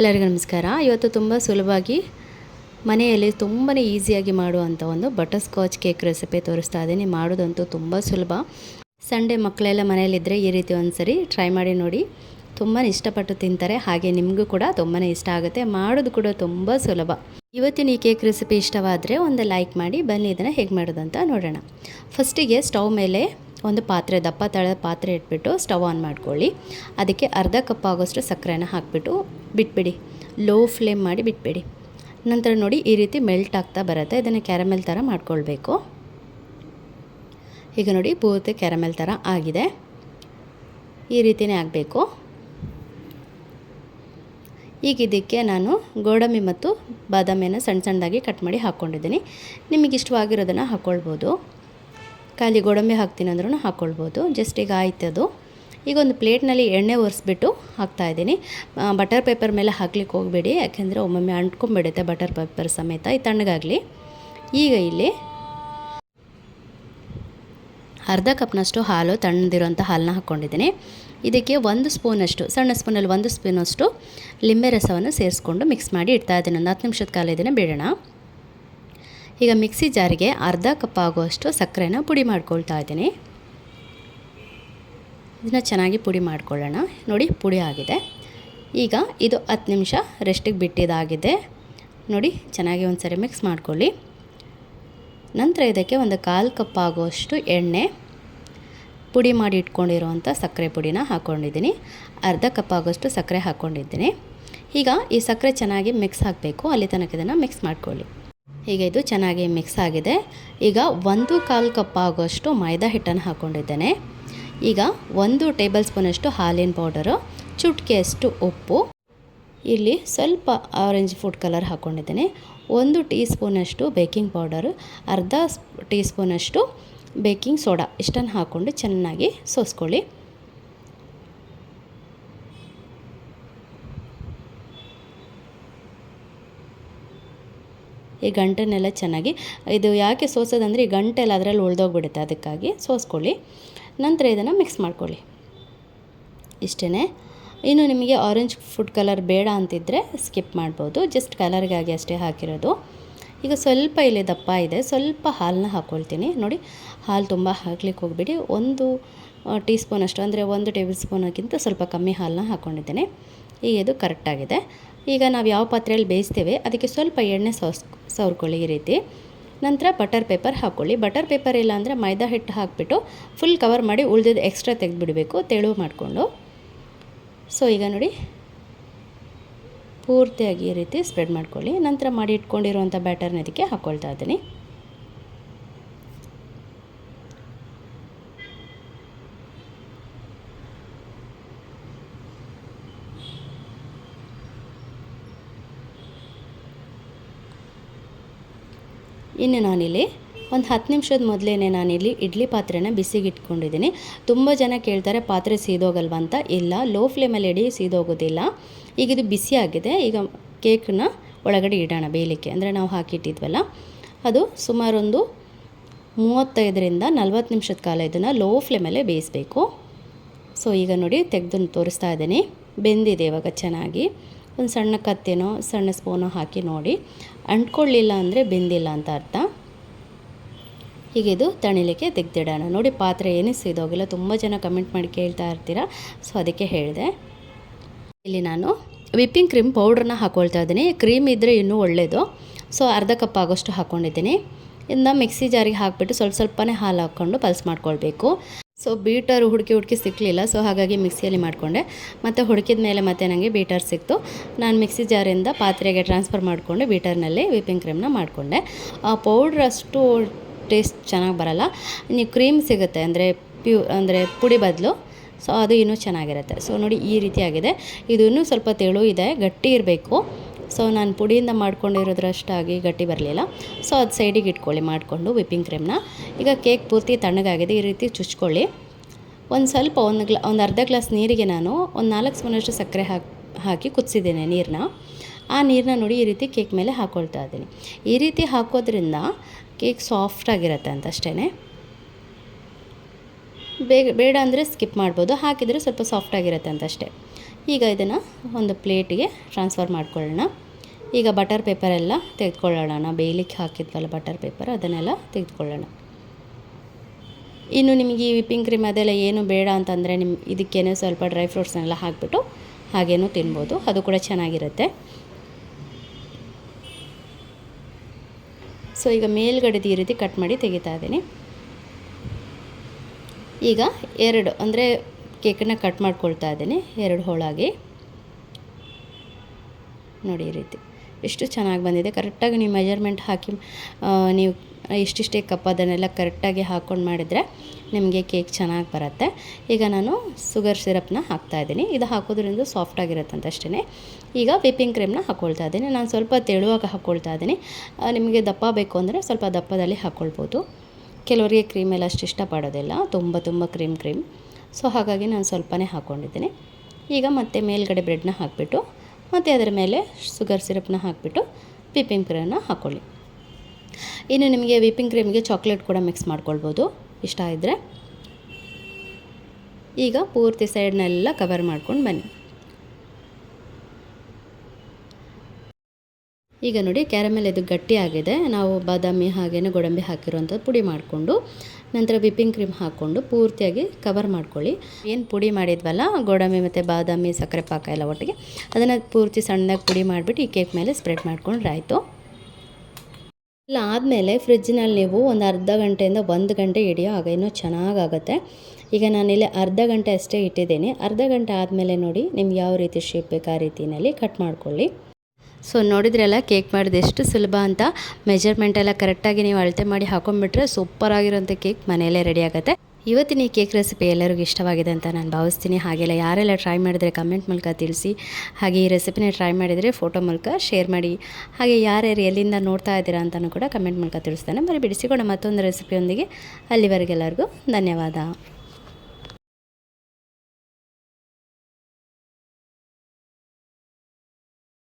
ಎಲ್ಲರಿಗೂ ನಮಸ್ಕಾರ. ಇವತ್ತು ತುಂಬ ಸುಲಭವಾಗಿ ಮನೆಯಲ್ಲಿ ತುಂಬಾ ಈಸಿಯಾಗಿ ಮಾಡುವಂಥ ಒಂದು ಬಟರ್ ಸ್ಕಾಚ್ ಕೇಕ್ ರೆಸಿಪಿ ತೋರಿಸ್ತಾ ಇದ್ದೀನಿ. ಮಾಡೋದಂತೂ ತುಂಬ ಸುಲಭ. ಸಂಡೇ ಮಕ್ಕಳೆಲ್ಲ ಮನೆಯಲ್ಲಿದ್ದರೆ ಈ ರೀತಿ ಒಂದು ಸರಿ ಟ್ರೈ ಮಾಡಿ ನೋಡಿ. ತುಂಬಾ ಇಷ್ಟಪಟ್ಟು ತಿಂತಾರೆ. ಹಾಗೆ ನಿಮಗೂ ಕೂಡ ತುಂಬಾ ಇಷ್ಟ ಆಗುತ್ತೆ. ಮಾಡೋದು ಕೂಡ ತುಂಬ ಸುಲಭ. ಇವತ್ತಿನ ಈ ಕೇಕ್ ರೆಸಿಪಿ ಇಷ್ಟವಾದರೆ ಒಂದು ಲೈಕ್ ಮಾಡಿ, ಬನ್ನಿ ಇದನ್ನು ಹೇಗೆ ಮಾಡೋದಂತ ನೋಡೋಣ. ಫಸ್ಟಿಗೆ ಸ್ಟವ್ ಮೇಲೆ ಒಂದು ಪಾತ್ರೆ, ದಪ್ಪ ತಳದ ಪಾತ್ರೆ ಇಟ್ಬಿಟ್ಟು ಸ್ಟವ್ ಆನ್ ಮಾಡ್ಕೊಳ್ಳಿ. ಅದಕ್ಕೆ ಅರ್ಧ ಕಪ್ ಆಗೋಷ್ಟು ಸಕ್ಕರೆನ ಹಾಕಿಬಿಟ್ಟು ಬಿಟ್ಬಿಡಿ. ಲೋ ಫ್ಲೇಮ್ ಮಾಡಿ ಬಿಟ್ಬಿಡಿ. ನಂತರ ನೋಡಿ ಈ ರೀತಿ ಮೆಲ್ಟ್ ಆಗ್ತಾ ಬರುತ್ತೆ. ಇದನ್ನು ಕ್ಯಾರಮೆಲ್ ಥರ ಮಾಡ್ಕೊಳ್ಬೇಕು. ಈಗ ನೋಡಿ ಪೂರ್ತಿ ಕ್ಯಾರಮೆಲ್ ಥರ ಆಗಿದೆ. ಈ ರೀತಿಯೇ ಆಗಬೇಕು. ಈಗ ಇದಕ್ಕೆ ನಾನು ಗೋಡಂಬಿ ಮತ್ತು ಬಾದಾಮಿಯನ್ನು ಸಣ್ಣ ಸಣ್ಣದಾಗಿ ಕಟ್ ಮಾಡಿ ಹಾಕ್ಕೊಂಡಿದ್ದೀನಿ. ನಿಮಗೆ ಇಷ್ಟವಾಗಿರೋದನ್ನು ಹಾಕ್ಕೊಳ್ಬೋದು. ಖಾಲಿ ಗೋಡಂಬಿ ಹಾಕ್ತೀನಿ ಅಂದ್ರೂ ಹಾಕ್ಕೊಳ್ಬೋದು. ಜಸ್ಟ್ ಈಗ ಆಯ್ತು ಅದು. ಈಗ ಒಂದು ಪ್ಲೇಟ್ನಲ್ಲಿ ಎಣ್ಣೆ ಒರೆಸ್ಬಿಟ್ಟು ಹಾಕ್ತಾಯಿದ್ದೀನಿ ಬಟರ್ ಪೇಪರ್ ಮೇಲೆ ಹಾಕ್ಲಿಕ್ಕೆ ಹೋಗಬೇಡಿ. ಯಾಕೆಂದರೆ ಒಮ್ಮೊಮ್ಮೆ ಅಂಟ್ಕೊಂಬಿಡುತ್ತೆ ಬಟರ್ ಪೇಪರ್ ಸಮೇತ. ಈ ತಣ್ಣಗಾಗಲಿ. ಈಗ ಇಲ್ಲಿ ಅರ್ಧ ಕಪ್ನಷ್ಟು ಹಾಲು, ತಣ್ಣದಿರುವಂಥ ಹಾಲನ್ನ ಹಾಕ್ಕೊಂಡಿದ್ದೀನಿ. ಇದಕ್ಕೆ ಒಂದು ಸ್ಪೂನಷ್ಟು, ಸಣ್ಣ ಸ್ಪೂನಲ್ಲಿ ಒಂದು ಸ್ಪೂನಷ್ಟು ಲಿಂಬೆ ರಸವನ್ನು ಸೇರಿಸ್ಕೊಂಡು ಮಿಕ್ಸ್ ಮಾಡಿ ಇಡ್ತಾ ಇದ್ದೀನಿ. ಒಂದು ಹತ್ತು ನಿಮಿಷದ ಕಾಲ ಇದನ್ನು ಬಿಡೋಣ. ಈಗ ಮಿಕ್ಸಿ ಜಾರಿಗೆ ಅರ್ಧ ಕಪ್ ಆಗುವಷ್ಟು ಸಕ್ಕರೆನ ಪುಡಿ ಮಾಡ್ಕೊಳ್ತಾ ಇದ್ದೀನಿ. ಇದನ್ನು ಚೆನ್ನಾಗಿ ಪುಡಿ ಮಾಡ್ಕೊಳ್ಳೋಣ. ನೋಡಿ, ಪುಡಿ ಆಗಿದೆ. ಈಗ ಇದು ಹತ್ತು ನಿಮಿಷ ರೆಸ್ಟಿಗೆ ಬಿಟ್ಟಿದ್ದಾಗಿದೆ. ನೋಡಿ, ಚೆನ್ನಾಗಿ ಒಂದು ಸರಿ ಮಿಕ್ಸ್ ಮಾಡ್ಕೊಳ್ಳಿ. ನಂತರ ಇದಕ್ಕೆ ಒಂದು ಕಾಲು ಕಪ್ ಆಗುವಷ್ಟು ಎಣ್ಣೆ, ಪುಡಿ ಮಾಡಿ ಇಟ್ಕೊಂಡಿರುವಂಥ ಸಕ್ಕರೆ ಪುಡಿನ ಹಾಕ್ಕೊಂಡಿದ್ದೀನಿ. ಅರ್ಧ ಕಪ್ ಆಗೋಷ್ಟು ಸಕ್ಕರೆ ಹಾಕ್ಕೊಂಡಿದ್ದೀನಿ. ಈಗ ಈ ಸಕ್ಕರೆ ಚೆನ್ನಾಗಿ ಮಿಕ್ಸ್ ಹಾಕಬೇಕು ಅಲ್ಲಿ ತನಕ ಇದನ್ನು ಮಿಕ್ಸ್ ಮಾಡ್ಕೊಳ್ಳಿ. ಈಗ ಇದು ಚೆನ್ನಾಗಿ ಮಿಕ್ಸ್ ಆಗಿದೆ. ಈಗ ಒಂದು ಕಾಲು ಕಪ್ ಆಗೋಷ್ಟು ಮೈದಾ ಹಿಟ್ಟನ್ನು ಹಾಕ್ಕೊಂಡಿದ್ದೇನೆ ಈಗ ಒಂದು ಟೇಬಲ್ ಸ್ಪೂನಷ್ಟು ಹಾಲಿನ ಪೌಡರು ಚುಟ್ಕೆಯಷ್ಟು ಉಪ್ಪು. ಇಲ್ಲಿ ಸ್ವಲ್ಪ ಆರೆಂಜ್ ಫುಡ್ ಕಲರ್ ಹಾಕ್ಕೊಂಡಿದ್ದೇನೆ ಒಂದು ಟೀ ಸ್ಪೂನಷ್ಟು ಬೇಕಿಂಗ್ ಪೌಡರು ಅರ್ಧ ಟೀ ಸ್ಪೂನಷ್ಟು ಬೇಕಿಂಗ್ ಸೋಡಾ ಇಷ್ಟನ್ನು ಹಾಕ್ಕೊಂಡು ಚೆನ್ನಾಗಿ ಸೋಸ್ಕೊಳ್ಳಿ. ಈ ಗಂಟೆನೆಲ್ಲ ಚೆನ್ನಾಗಿ, ಇದು ಯಾಕೆ ಸೋಸೋದಂದರೆ ಈ ಗಂಟೆಲ್ಲ ಅದರಲ್ಲಿ ಉಳ್ದೋಗ್ಬಿಡುತ್ತೆ, ಅದಕ್ಕಾಗಿ ಸೋಸ್ಕೊಳ್ಳಿ. ನಂತರ ಇದನ್ನು ಮಿಕ್ಸ್ ಮಾಡ್ಕೊಳ್ಳಿ. ಇಷ್ಟೇ ಇನ್ನು ನಿಮಗೆ ಆರೆಂಜ್ ಫುಡ್ ಕಲರ್ ಬೇಡ ಅಂತಿದ್ದರೆ ಸ್ಕಿಪ್ ಮಾಡ್ಬೋದು. ಜಸ್ಟ್ ಕಲರ್ಗಾಗಿ ಅಷ್ಟೇ ಹಾಕಿರೋದು. ಈಗ ಸ್ವಲ್ಪ ಇಲ್ಲಿ ದಪ್ಪ ಇದೆ. ಸ್ವಲ್ಪ ಹಾಲನ್ನ ಹಾಕ್ಕೊಳ್ತೀನಿ ನೋಡಿ, ಹಾಲು ತುಂಬ ಹಾಕ್ಲಿಕ್ಕೆ ಹೋಗ್ಬಿಡಿ. ಒಂದು ಟೀ ಸ್ಪೂನಷ್ಟು ಅಂದರೆ ಒಂದು ಟೇಬಲ್ ಸ್ಪೂನಕ್ಕಿಂತ ಸ್ವಲ್ಪ ಕಮ್ಮಿ ಹಾಲನ್ನ ಹಾಕ್ಕೊಂಡಿದ್ದೀನಿ ಈಗ ಇದು ಕರೆಕ್ಟಾಗಿದೆ ಈಗ ನಾವು ಯಾವ ಪಾತ್ರೆಯಲ್ಲಿ ಬೇಯಿಸ್ತೇವೆ, ಅದಕ್ಕೆ ಸ್ವಲ್ಪ ಎಣ್ಣೆ ಸೌಸ್ ಸವರ್ಕೊಳ್ಳಿ ಈ ರೀತಿ. ನಂತರ ಬಟರ್ ಪೇಪರ್ ಹಾಕ್ಕೊಳ್ಳಿ ಬಟರ್ ಪೇಪರ್ ಇಲ್ಲ ಅಂದರೆ ಮೈದಾ ಹಿಟ್ಟು ಹಾಕಿಬಿಟ್ಟು ಫುಲ್ ಕವರ್ ಮಾಡಿ ಉಳಿದಿದ್ದು ಎಕ್ಸ್ಟ್ರಾ ತೆಗೆದುಬಿಡಬೇಕು ತೆಳು ಮಾಡಿಕೊಂಡು. ಸೊ, ಈಗ ನೋಡಿ. ಪೂರ್ತಿಯಾಗಿ ಈ ರೀತಿ ಸ್ಪ್ರೆಡ್ ಮಾಡ್ಕೊಳ್ಳಿ. ನಂತರ ಮಾಡಿ ಇಟ್ಕೊಂಡಿರುವಂಥ ಬ್ಯಾಟರ್ನ ಇದಕ್ಕೆ ಹಾಕ್ಕೊಳ್ತಾ ಇದ್ದೀನಿ. ಇನ್ನು ನಾನಿಲ್ಲಿ ಒಂದು ಹತ್ತು ನಿಮಿಷದ ಮೊದಲೇ ನಾನಿಲ್ಲಿ ಇಡ್ಲಿ ಪಾತ್ರೆನ ಬಿಸಿಗೆ ಇಟ್ಕೊಂಡಿದ್ದೀನಿ ತುಂಬ ಜನ ಕೇಳ್ತಾರೆ ಪಾತ್ರೆ ಸೀದೋಗಲ್ವ ಅಂತ ಇಲ್ಲ, ಲೋ ಫ್ಲೇಮಲ್ಲಿ ಇಡೀ, ಸೀದೋಗೋದಿಲ್ಲ. ಈಗ ಇದು ಬಿಸಿ ಆಗಿದೆ. ಈಗ ಕೇಕ್ನ ಒಳಗಡೆ ಇಡೋಣ ಬೇಯಲಿಕ್ಕೆ. ಅಂದರೆ ನಾವು ಹಾಕಿಟ್ಟಿದ್ವಲ್ಲ. ಅದು ಸುಮಾರೊಂದು ಮೂವತ್ತೈದರಿಂದ ನಲ್ವತ್ತು ನಿಮಿಷದ ಕಾಲ ಇದನ್ನು ಲೋ ಫ್ಲೇಮಲ್ಲೇ ಬೇಯಿಸಬೇಕು. ಸೊ, ಈಗ ನೋಡಿ ತೆಗೆದು ತೋರಿಸ್ತಾ ಇದ್ದೀನಿ. ಬೆಂದಿದೆ ಇವಾಗ ಚೆನ್ನಾಗಿ. ಒಂದು ಸಣ್ಣ ಕತ್ತೇನೋ, ಸಣ್ಣ ಸ್ಪೂನೋ ಹಾಕಿ ನೋಡಿ. ಅಂಟ್ಕೊಳ್ಳಿಲ್ಲ ಅಂದರೆ ಬೆಂದಿಲ್ಲ ಅಂತ ಅರ್ಥ. ಹೀಗೆ ಇದು ತಣಿಲಿಕ್ಕೆ ತೆಗ್ದಿಡೋಣ. ನೋಡಿ, ಪಾತ್ರೆ ಏನೂ ಸೀದೋಗಿಲ್ಲ. ತುಂಬ ಜನ ಕಮೆಂಟ್ ಮಾಡಿ ಕೇಳ್ತಾ ಇರ್ತೀರಾ? ಸೊ ಅದಕ್ಕೆ ಹೇಳಿದೆ. ಇಲ್ಲಿ ನಾನು ವಿಪ್ಪಿಂಗ್ ಕ್ರೀಮ್ ಪೌಡ್ರನ್ನ ಹಾಕ್ಕೊಳ್ತಾ ಇದ್ದೀನಿ. ಕ್ರೀಮ್ ಇದ್ದರೆ ಇನ್ನೂ ಒಳ್ಳೆಯದು ಸೊ ಅರ್ಧ ಕಪ್ ಆಗೋಷ್ಟು ಹಾಕ್ಕೊಂಡಿದ್ದೀನಿ ಇನ್ನು ಮಿಕ್ಸಿ ಜಾರಿಗೆ ಹಾಕಿಬಿಟ್ಟು ಸ್ವಲ್ಪ ಸ್ವಲ್ಪನೇ ಹಾಲು ಹಾಕ್ಕೊಂಡು ಪಲ್ಸ್ ಮಾಡ್ಕೊಳ್ಬೇಕು. ಸೊ ಬೀಟರ್ ಹುಡುಕಿ ಹುಡುಕಿ ಸಿಕ್ಕಲಿಲ್ಲ ಸೊ ಹಾಗಾಗಿ ಮಿಕ್ಸಿಯಲ್ಲಿ ಮಾಡಿಕೊಂಡೆ. ಮತ್ತು ಹುಡುಕಿದ ಮೇಲೆ ಮತ್ತೆ ನನಗೆ ಬೀಟರ್ ಸಿಕ್ತು. ನಾನು ಮಿಕ್ಸಿ ಜಾರಿಂದ ಪಾತ್ರೆಗೆ ಟ್ರಾನ್ಸ್ಫರ್ ಮಾಡಿಕೊಂಡು ಬೀಟರ್ನಲ್ಲಿ ವಿಪಿಂಗ್ ಕ್ರೀಮ್ನ ಮಾಡಿಕೊಂಡೆ. ಆ ಪೌಡ್ರ್ ಅಷ್ಟು ಟೇಸ್ಟ್ ಚೆನ್ನಾಗಿ ಬರಲ್ಲ. ನೀವು ಕ್ರೀಮ್ ಸಿಗುತ್ತೆ, ಅಂದರೆ ಪ್ಯೂ ಅಂದರೆ ಪುಡಿ ಬದಲು. ಸೊ ಅದು ಇನ್ನೂ ಚೆನ್ನಾಗಿರುತ್ತೆ. ಸೊ ನೋಡಿ ಈ ರೀತಿಯಾಗಿದೆ ಇದನ್ನು ಸ್ವಲ್ಪ ತೆಳು ಇದೆ, ಗಟ್ಟಿ ಇರಬೇಕು. ಸೊ ನಾನು ಪುಡಿಯಿಂದ ಮಾಡ್ಕೊಂಡಿರೋದ್ರಷ್ಟಾಗಿ ಗಟ್ಟಿ ಬರಲಿಲ್ಲ. ಸೊ ಅದು ಸೈಡಿಗೆ ಇಟ್ಕೊಳ್ಳಿ, ಮಾಡಿಕೊಂಡು ವಿಪ್ಪಿಂಗ್ ಕ್ರೀಮ್ನ ಈಗ ಕೇಕ್ ಪೂರ್ತಿ ತಣ್ಣಗಾಗಿದೆ, ಈ ರೀತಿ ಚುಚ್ಕೊಳ್ಳಿ. ಒಂದು ಸ್ವಲ್ಪ, ಒಂದು ಗ್ಲಾ, ಒಂದು ಅರ್ಧ ಗ್ಲಾಸ್ ನೀರಿಗೆ ನಾನು ಒಂದು ನಾಲ್ಕು ಸ್ಪೂನಷ್ಟು ಸಕ್ಕರೆ ಹಾಕಿ ಹಾಕಿ ಕುದಿಸಿದ್ದೇನೆ ನೀರನ್ನ ಆ ನೀರನ್ನ ನೋಡಿ ಈ ರೀತಿ ಕೇಕ್ ಮೇಲೆ ಹಾಕ್ಕೊಳ್ತಾ ಇದ್ದೀನಿ. ಈ ರೀತಿ ಹಾಕೋದ್ರಿಂದ ಕೇಕ್ ಸಾಫ್ಟಾಗಿರುತ್ತೆ ಅಂತ ಅಷ್ಟೇ ಬೇಗ, ಬೇಡ ಅಂದರೆ ಸ್ಕಿಪ್ ಮಾಡ್ಬೋದು, ಹಾಕಿದರೆ ಸ್ವಲ್ಪ ಸಾಫ್ಟಾಗಿರುತ್ತೆ ಅಂತ ಅಷ್ಟೇ ಈಗ ಇದನ್ನು ಒಂದು ಪ್ಲೇಟಿಗೆ ಟ್ರಾನ್ಸ್ಫರ್ ಮಾಡ್ಕೊಳ್ಳೋಣ. ಈಗ ಬಟರ್ ಪೇಪರ್ ಎಲ್ಲ ತೆಗೆದುಕೊಳ್ಳೋಣ. ಬೇಯಲಿಕ್ಕೆ ಹಾಕಿದ್ವಲ್ಲ ಬಟರ್ ಪೇಪರ್ ಅದನ್ನೆಲ್ಲ ತೆಗೆದುಕೊಳ್ಳೋಣ. ಇನ್ನು ನಿಮಗೆ ಈ ವಿಪ್ಪಿಂಗ್ ಕ್ರೀಮ್ ಅದೆಲ್ಲ ಏನು ಬೇಡ ಅಂತಂದರೆ ನಿಮ್ಮ ಇದಕ್ಕೇನೆ ಸ್ವಲ್ಪ ಡ್ರೈ ಫ್ರೂಟ್ಸ್ನೆಲ್ಲ ಹಾಕಿಬಿಟ್ಟು ಹಾಗೇನೂ ತಿನ್ಬೋದು. ಅದು ಕೂಡ ಚೆನ್ನಾಗಿರುತ್ತೆ. ಸೊ ಈಗ ಮೇಲ್ಗಡೆದು ಈ ರೀತಿ ಕಟ್ ಮಾಡಿ ತೆಗಿತಾ ಇದ್ದೀನಿ. ಈಗ ಎರಡು, ಅಂದರೆ ಕೇಕನ್ನ ಕಟ್ ಮಾಡ್ಕೊಳ್ತಾ ಇದ್ದೀನಿ. ಎರಡು ಹೋಳಾಗಿ. ನೋಡಿ ಈ ರೀತಿ. ಎಷ್ಟು ಚೆನ್ನಾಗಿ ಬಂದಿದೆ. ಕರೆಕ್ಟಾಗಿ ನೀವು ಮೆಜರ್ಮೆಂಟ್ ಹಾಕಿ ನೀವು ಇಷ್ಟಿಷ್ಟೇ ಕಪ್ ಅದನ್ನೆಲ್ಲ ಕರೆಕ್ಟಾಗಿ ಹಾಕ್ಕೊಂಡು ಮಾಡಿದರೆ ನಿಮಗೆ ಕೇಕ್ ಚೆನ್ನಾಗಿ ಬರುತ್ತೆ. ಈಗ ನಾನು ಸುಗರ್ ಸಿರಪ್ನ ಹಾಕ್ತಾಯಿದ್ದೀನಿ ಇದು ಹಾಕೋದ್ರಿಂದ ಸಾಫ್ಟಾಗಿರುತ್ತಂತ ಅಷ್ಟೇ ಈಗ ವಿಪ್ಪಿಂಗ್ ಕ್ರೀಮ್ನ ಹಾಕ್ಕೊಳ್ತಾ ಇದ್ದೀನಿ. ನಾನು ಸ್ವಲ್ಪ ತೆಳುವಾಗ ಹಾಕ್ಕೊಳ್ತಾ ಇದ್ದೀನಿ. ನಿಮಗೆ ದಪ್ಪ ಬೇಕು ಅಂದರೆ ಸ್ವಲ್ಪ ದಪ್ಪದಲ್ಲಿ ಹಾಕ್ಕೊಳ್ಬೋದು ಕೆಲವರಿಗೆ ಕ್ರೀಮ್ ಎಲ್ಲ ಅಷ್ಟು ಇಷ್ಟಪಡೋದಿಲ್ಲ. ತುಂಬ ತುಂಬ ಕ್ರೀಮ್ ಕ್ರೀಮ್ ಸೊ ಹಾಗಾಗಿ ನಾನು ಸ್ವಲ್ಪನೇ ಹಾಕ್ಕೊಂಡಿದ್ದೀನಿ ಈಗ ಮತ್ತೆ ಮೇಲ್ಗಡೆ ಬ್ರೆಡ್ನ ಹಾಕಿಬಿಟ್ಟು ಮತ್ತು ಅದರ ಮೇಲೆ ಶುಗರ್ ಸಿರಪ್ನ ಹಾಕಿಬಿಟ್ಟು ವಿಪಿಂಗ್ ಕ್ರೀಮ್ನ ಹಾಕ್ಕೊಳ್ಳಿ ಇನ್ನು ನಿಮಗೆ ವಿಪಿಂಗ್ ಕ್ರೀಮ್ಗೆ ಚಾಕ್ಲೇಟ್ ಕೂಡ ಮಿಕ್ಸ್ ಮಾಡ್ಕೊಳ್ಬೋದು, ಇಷ್ಟ ಇದ್ದರೆ ಈಗ ಪೂರ್ತಿ ಸೈಡ್ನೆಲ್ಲ ಕವರ್ ಮಾಡ್ಕೊಂಡು ಬನ್ನಿ. ಈಗ ನೋಡಿ ಕ್ಯಾರಮೆಲ್ ಇದು ಗಟ್ಟಿಯಾಗಿದೆ ನಾವು ಬಾದಾಮಿ ಹಾಗೇನೆ ಗೋಡಂಬಿ ಹಾಕಿರುವಂಥದ್ದು ಪುಡಿ ಮಾಡಿಕೊಂಡು, ನಂತರ ವಿಪ್ಪಿಂಗ್ ಕ್ರೀಮ್ ಹಾಕ್ಕೊಂಡು ಪೂರ್ತಿಯಾಗಿ ಕವರ್ ಮಾಡ್ಕೊಳ್ಳಿ. ಏನು ಪುಡಿ ಮಾಡಿದ್ವಲ್ಲ, ಗೋಡಂಬಿ ಮತ್ತು ಬಾದಾಮಿ ಸಕ್ಕರೆ ಪಾಕ ಎಲ್ಲ ಒಟ್ಟಿಗೆ, ಅದನ್ನು ಪೂರ್ತಿ ಸಣ್ಣದಾಗಿ ಪುಡಿ ಮಾಡಿಬಿಟ್ಟು ಈ ಕೇಕ್ ಮೇಲೆ ಸ್ಪ್ರೆಡ್ ಮಾಡ್ಕೊಂಡ್ರೆ ಆಯಿತು. ಇಲ್ಲ ಆದಮೇಲೆ ಫ್ರಿಜ್ನಲ್ಲಿ ನೀವು ಒಂದು ಅರ್ಧ ಗಂಟೆಯಿಂದ ಒಂದು ಗಂಟೆ ಹಿಡಿಯೋ ಆಗ ಇನ್ನೂ ಚೆನ್ನಾಗಾಗುತ್ತೆ. ಈಗ ನಾನಿಲ್ಲಿ ಅರ್ಧ ಗಂಟೆ ಅಷ್ಟೇ ಇಟ್ಟಿದ್ದೀನಿ. ಅರ್ಧ ಗಂಟೆ ಆದಮೇಲೆ ನೋಡಿ ನಿಮ್ಗೆ ಯಾವ ರೀತಿ ಶೇಪ್ ಬೇಕು ಆ ರೀತಿಯಲ್ಲಿ ಕಟ್ ಮಾಡ್ಕೊಳ್ಳಿ. ಸೊ ನೋಡಿದ್ರಲ್ಲ ಕೇಕ್ ಮಾಡಿದ ಎಷ್ಟು ಸುಲಭ ಅಂತ ಮೆಜರ್ಮೆಂಟ್ ಎಲ್ಲ ಕರೆಕ್ಟಾಗಿ ನೀವು ಅಳತೆ ಮಾಡಿ ಹಾಕೊಂಡ್ಬಿಟ್ರೆ ಸೂಪರ್ ಆಗಿರೋಂಥ ಕೇಕ್ ಮನೆಯಲ್ಲೇ ರೆಡಿ ಆಗುತ್ತೆ. ಇವತ್ತಿನ ಈ ಕೇಕ್ ರೆಸಿಪಿ ಎಲ್ಲರಿಗೂ ಇಷ್ಟವಾಗಿದೆ ಅಂತ ನಾನು ಭಾವಿಸ್ತೀನಿ. ಹಾಗೆಲ್ಲ ಯಾರೆಲ್ಲ ಟ್ರೈ ಮಾಡಿದರೆ ಕಮೆಂಟ್ ಮೂಲಕ ತಿಳಿಸಿ. ಹಾಗೆ ಈ ರೆಸಿಪಿನ ಟ್ರೈ ಮಾಡಿದರೆ ಫೋಟೋ ಮೂಲಕ ಶೇರ್ ಮಾಡಿ. ಹಾಗೆ ಯಾರ್ಯಾರು ಎಲ್ಲಿಂದ ನೋಡ್ತಾ ಇದ್ದೀರಾ ಅಂತಲೂ ಕೂಡ ಕಮೆಂಟ್ ಮೂಲಕ ತಿಳಿಸ್ತಾನೆ. ಮರಿ ಬಿಡಿಸಿಕೊಂಡು ಮತ್ತೊಂದು ರೆಸಿಪಿಯೊಂದಿಗೆ ಅಲ್ಲಿವರೆಗೆಲ್ಲರಿಗೂ ಧನ್ಯವಾದ.